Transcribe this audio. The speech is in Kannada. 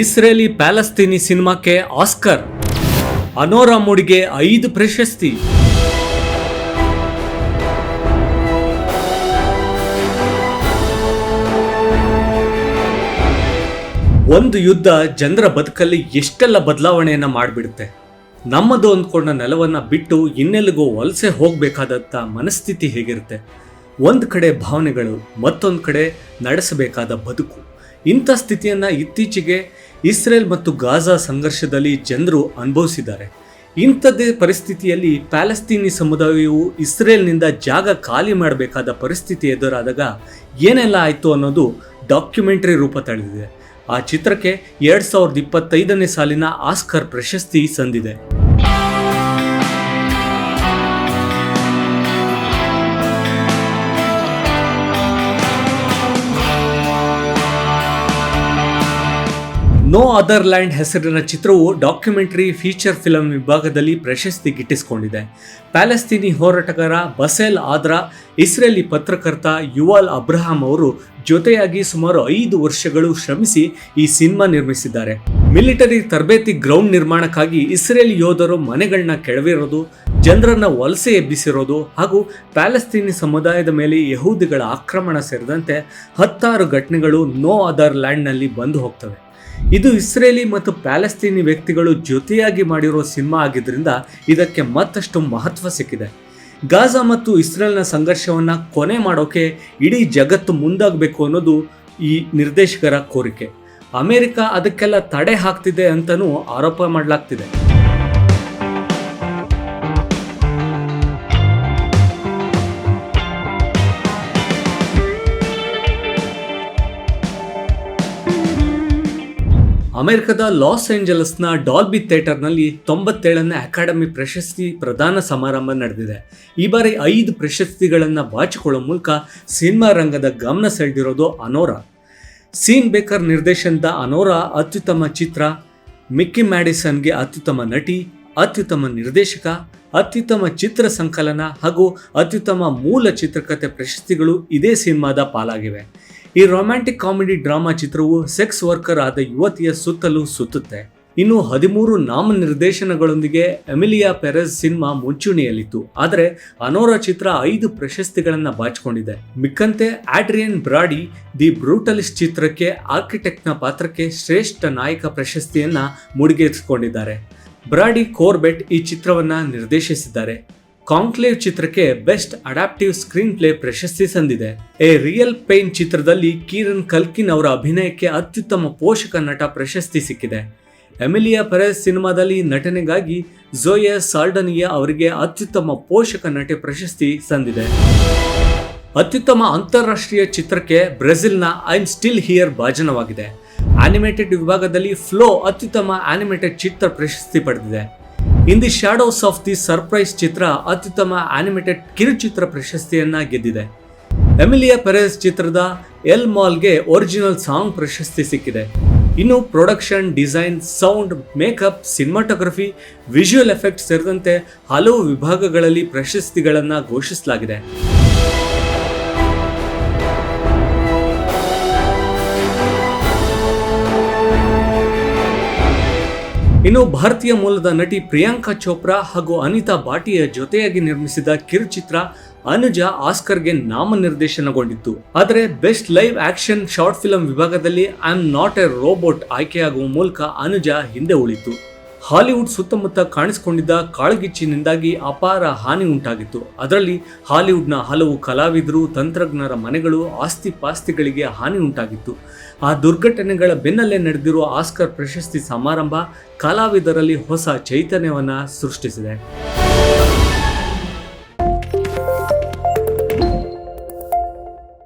ಇಸ್ರೇಲಿ ಪ್ಯಾಲಸ್ತೀನಿ ಸಿನಿಮಾಕ್ಕೆ ಆಸ್ಕರ್. ಅನೋರಾ ಮೂಡಿಗೆ ಐದು ಪ್ರಶಸ್ತಿ. ಒಂದು ಯುದ್ಧ ಜನರ ಬದುಕಲ್ಲಿ ಎಷ್ಟೆಲ್ಲ ಬದಲಾವಣೆಯನ್ನ ಮಾಡಿಬಿಡುತ್ತೆ. ನಮ್ಮದು ಅಂದ್ಕೊಂಡ ನೆಲವನ್ನ ಬಿಟ್ಟು ಇನ್ನೆಲ್ಲಿಗೂ ವಲಸೆ ಹೋಗಬೇಕಾದಂಥ ಮನಸ್ಥಿತಿ ಹೇಗಿರುತ್ತೆ. ಒಂದು ಕಡೆ ಭಾವನೆಗಳು, ಮತ್ತೊಂದು ಕಡೆ ನಡೆಸಬೇಕಾದ ಬದುಕು. ಇಂಥ ಸ್ಥಿತಿಯನ್ನು ಇತ್ತೀಚೆಗೆ ಇಸ್ರೇಲ್ ಮತ್ತು ಗಾಜಾ ಸಂಘರ್ಷದಲ್ಲಿ ಜನರು ಅನುಭವಿಸಿದ್ದಾರೆ. ಇಂಥದ್ದೇ ಪರಿಸ್ಥಿತಿಯಲ್ಲಿ ಪ್ಯಾಲೆಸ್ತೀನಿ ಸಮುದಾಯವು ಇಸ್ರೇಲ್ನಿಂದ ಜಾಗ ಖಾಲಿ ಮಾಡಬೇಕಾದ ಪರಿಸ್ಥಿತಿ ಎದುರಾದಾಗ ಏನೆಲ್ಲ ಆಯಿತು ಅನ್ನೋದು ಡಾಕ್ಯುಮೆಂಟರಿ ರೂಪ ತಳೆದಿದೆ. ಆ ಚಿತ್ರಕ್ಕೆ ಎರಡು ಸಾವಿರದ ಇಪ್ಪತ್ತೈದನೇ ಸಾಲಿನ ಆಸ್ಕರ್ ಪ್ರಶಸ್ತಿ ಸಂದಿದೆ. ನೋ ಅದರ್ ಲ್ಯಾಂಡ್ ಹೆಸರಿನ ಚಿತ್ರವು ಡಾಕ್ಯುಮೆಂಟರಿ ಫೀಚರ್ ಫಿಲಂ ವಿಭಾಗದಲ್ಲಿ ಪ್ರಶಸ್ತಿ ಗಿಟ್ಟಿಸಿಕೊಂಡಿದೆ. ಪ್ಯಾಲೆಸ್ತೀನಿ ಹೋರಾಟಗಾರ ಬಸೇಲ್ ಆದ್ರಾ, ಇಸ್ರೇಲಿ ಪತ್ರಕರ್ತ ಯುವಾಲ್ ಅಬ್ರಹಾಂ ಅವರು ಜೊತೆಯಾಗಿ ಸುಮಾರು ಐದು ವರ್ಷಗಳು ಶ್ರಮಿಸಿ ಈ ಸಿನಿಮಾ ನಿರ್ಮಿಸಿದ್ದಾರೆ. ಮಿಲಿಟರಿ ತರಬೇತಿ ಗ್ರೌಂಡ್ ನಿರ್ಮಾಣಕ್ಕಾಗಿ ಇಸ್ರೇಲ್ ಯೋಧರು ಮನೆಗಳನ್ನ ಕೆಡವಿರೋದು, ಜನರನ್ನ ವಲಸೆ ಎಬ್ಬಿಸಿರೋದು ಹಾಗೂ ಪ್ಯಾಲೆಸ್ತೀನಿ ಸಮುದಾಯದ ಮೇಲೆ ಯಹೂದಿಗಳ ಆಕ್ರಮಣ ಸೇರಿದಂತೆ ಹತ್ತಾರು ಘಟನೆಗಳು ನೋ ಅದರ್ ಲ್ಯಾಂಡ್ನಲ್ಲಿ ಬಂದು ಹೋಗ್ತವೆ. ಇದು ಇಸ್ರೇಲಿ ಮತ್ತು ಪ್ಯಾಲೆಸ್ತೀನಿ ವ್ಯಕ್ತಿಗಳು ಜೊತೆಯಾಗಿ ಮಾಡಿರೋ ಸಿನಿಮಾ ಆಗಿದ್ದರಿಂದ ಇದಕ್ಕೆ ಮತ್ತಷ್ಟು ಮಹತ್ವ ಸಿಕ್ಕಿದೆ. ಗಾಜಾ ಮತ್ತು ಇಸ್ರೇಲ್ನ ಸಂಘರ್ಷವನ್ನು ಕೊನೆ ಮಾಡೋಕೆ ಇಡೀ ಜಗತ್ತು ಮುಂದಾಗಬೇಕು ಅನ್ನೋದು ಈ ನಿರ್ದೇಶಕರ ಕೋರಿಕೆ. ಅಮೆರಿಕ ಅದಕ್ಕೆಲ್ಲ ತಡೆ ಹಾಕ್ತಿದೆ ಅಂತಲೂ ಆರೋಪ ಮಾಡಲಾಗ್ತಿದೆ. ಅಮೆರಿಕದ ಲಾಸ್ ಏಂಜಲಸ್ನ ಡಾಲ್ಬಿ ಥಿಯೇಟರ್ನಲ್ಲಿ ತೊಂಬತ್ತೇಳನೇ ಅಕಾಡೆಮಿ ಪ್ರಶಸ್ತಿ ಪ್ರದಾನ ಸಮಾರಂಭ ನಡೆದಿದೆ. ಈ ಬಾರಿ ಐದು ಪ್ರಶಸ್ತಿಗಳನ್ನು ಬಾಚಿಕೊಳ್ಳೋ ಮೂಲಕ ಸಿನಿಮಾ ರಂಗದ ಗಮನ ಸೆಳೆದಿರೋದು ಅನೋರಾ. ಸೀನ್ ಬೇಕರ್ ನಿರ್ದೇಶನದ ಅನೋರಾ ಅತ್ಯುತ್ತಮ ಚಿತ್ರ, ಮಿಕ್ಕಿ ಮ್ಯಾಡಿಸನ್ಗೆ ಅತ್ಯುತ್ತಮ ನಟಿ, ಅತ್ಯುತ್ತಮ ನಿರ್ದೇಶಕ, ಅತ್ಯುತ್ತಮ ಚಿತ್ರ ಸಂಕಲನ ಹಾಗೂ ಅತ್ಯುತ್ತಮ ಮೂಲ ಚಿತ್ರಕಥೆ ಪ್ರಶಸ್ತಿಗಳು ಇದೇ ಸಿನಿಮಾದ ಪಾಲಾಗಿವೆ. ಈ ರೊಮ್ಯಾಂಟಿಕ್ ಕಾಮಿಡಿ ಡ್ರಾಮಾ ಚಿತ್ರವು ಸೆಕ್ಸ್ ವರ್ಕರ್ ಆದ ಯುವತಿಯ ಸುತ್ತಲೂ ಸುತ್ತುತ್ತೆ. ಇನ್ನು ಹದಿಮೂರು ನಾಮ ನಿರ್ದೇಶನಗಳೊಂದಿಗೆ ಎಮಿಲಿಯಾ ಪೆರೆಸ್ ಸಿನಿಮಾ ಮುಂಚೂಣಿಯಲ್ಲಿತ್ತು. ಆದರೆ ಅನೋರ ಚಿತ್ರ ಐದು ಪ್ರಶಸ್ತಿಗಳನ್ನು ಬಾಚಿಕೊಂಡಿದೆ. ಮಿಕ್ಕಂತೆ ಆಡ್ರಿಯನ್ ಬ್ರಾಡಿ ದಿ ಬ್ರೂಟಲಿಸ್ಟ್ ಚಿತ್ರಕ್ಕೆ ಆರ್ಕಿಟೆಕ್ಟ್ನ ಪಾತ್ರಕ್ಕೆ ಶ್ರೇಷ್ಠ ನಾಯಕ ಪ್ರಶಸ್ತಿಯನ್ನ ಮುಡಿಗೇರಿಸಿಕೊಂಡಿದ್ದಾರೆ. ಬ್ರಾಡಿ ಕೋರ್ಬೆಟ್ ಈ ಚಿತ್ರವನ್ನ ನಿರ್ದೇಶಿಸಿದ್ದಾರೆ. ಕಾಂಕ್ಲೇವ್ ಚಿತ್ರಕ್ಕೆ ಬೆಸ್ಟ್ ಅಡಾಪ್ಟಿವ್ ಸ್ಕ್ರೀನ್ ಪ್ಲೇ ಪ್ರಶಸ್ತಿ ಸಂದಿದೆ. ಎ ರಿಯಲ್ ಪೇನ್ ಚಿತ್ರದಲ್ಲಿ ಕೀರನ್ ಕಲ್ಕಿನ್ ಅವರ ಅಭಿನಯಕ್ಕೆ ಅತ್ಯುತ್ತಮ ಪೋಷಕ ನಟ ಪ್ರಶಸ್ತಿ ಸಿಕ್ಕಿದೆ. ಎಮಿಲಿಯಾ ಪೆರೆಸ್ ಸಿನಿಮಾದಲ್ಲಿ ನಟನೆಗಾಗಿ ಝೋಯಾ ಸಾಲ್ಡನಿಯಾ ಅವರಿಗೆ ಅತ್ಯುತ್ತಮ ಪೋಷಕ ನಟಿ ಪ್ರಶಸ್ತಿ ಸಂದಿದೆ. ಅತ್ಯುತ್ತಮ ಅಂತಾರಾಷ್ಟ್ರೀಯ ಚಿತ್ರಕ್ಕೆ ಬ್ರೆಜಿಲ್ನ ಐಮ್ ಸ್ಟಿಲ್ ಹಿಯರ್ ಭಾಜನವಾಗಿದೆ. ಆನಿಮೇಟೆಡ್ ವಿಭಾಗದಲ್ಲಿ ಫ್ಲೋ ಅತ್ಯುತ್ತಮ ಆನಿಮೇಟೆಡ್ ಚಿತ್ರ ಪ್ರಶಸ್ತಿ ಪಡೆದಿದೆ. In the shadows of the surprise ಚಿತ್ರ ಅತ್ಯುತ್ತಮ ಆನಿಮೇಟೆಡ್ ಕಿರುಚಿತ್ರ ಪ್ರಶಸ್ತಿಯನ್ನ ಗೆದ್ದಿದೆ. ಎಮಿಲಿಯಾ ಪೆರೇಸ್ ಚಿತ್ರದ ಎಲ್ ಮಾಲ್ಗೆ ಒರಿಜಿನಲ್ ಸಾಂಗ್ ಪ್ರಶಸ್ತಿ ಸಿಕ್ಕಿದೆ. ಇನ್ನು production design sound makeup cinematography visual effect ಸೇರಿದಂತೆ ಹಲವು ವಿಭಾಗಗಳಲ್ಲಿ ಪ್ರಶಸ್ತಿಗಳನ್ನು ಘೋಷಿಸಲಾಗಿದೆ. ಇನ್ನು ಭಾರತೀಯ ಮೂಲದ ನಟಿ ಪ್ರಿಯಾಂಕಾ ಚೋಪ್ರಾ ಹಾಗೂ ಅನಿತಾ ಭಾಟಿಯ ಜೊತೆಯಾಗಿ ನಿರ್ಮಿಸಿದ ಕಿರುಚಿತ್ರ ಅನುಜ ಆಸ್ಕರ್ಗೆ ನಾಮನಿರ್ದೇಶನಗೊಂಡಿತ್ತು. ಆದರೆ best live action short film ವಿಭಾಗದಲ್ಲಿ I am not a robot ಆಯ್ಕೆಯಾಗುವ ಮೂಲಕ ಅನುಜ ಹಿಂದೆ ಉಳಿತು ಹಾಲಿವುಡ್ ಸುತ್ತಮುತ್ತ ಕಾಣಿಸಿಕೊಂಡಿದ್ದ ಕಾಳ್ಗಿಚ್ಚಿನಿಂದಾಗಿ ಅಪಾರ ಹಾನಿ ಉಂಟಾಗಿತ್ತು. ಅದರಲ್ಲಿ ಹಾಲಿವುಡ್ನ ಹಲವು ಕಲಾವಿದರು, ತಂತ್ರಜ್ಞರ ಮನೆಗಳು ಆಸ್ತಿ ಪಾಸ್ತಿಗಳಿಗೆ ಹಾನಿ ಉಂಟಾಗಿತ್ತು. ಆ ದುರ್ಘಟನೆಗಳ ಬೆನ್ನಲ್ಲೇ ನಡೆದಿರುವ ಆಸ್ಕರ್ ಪ್ರಶಸ್ತಿ ಸಮಾರಂಭ ಕಲಾವಿದರಲ್ಲಿ ಹೊಸ ಚೈತನ್ಯವನ್ನು ಸೃಷ್ಟಿಸಿದೆ.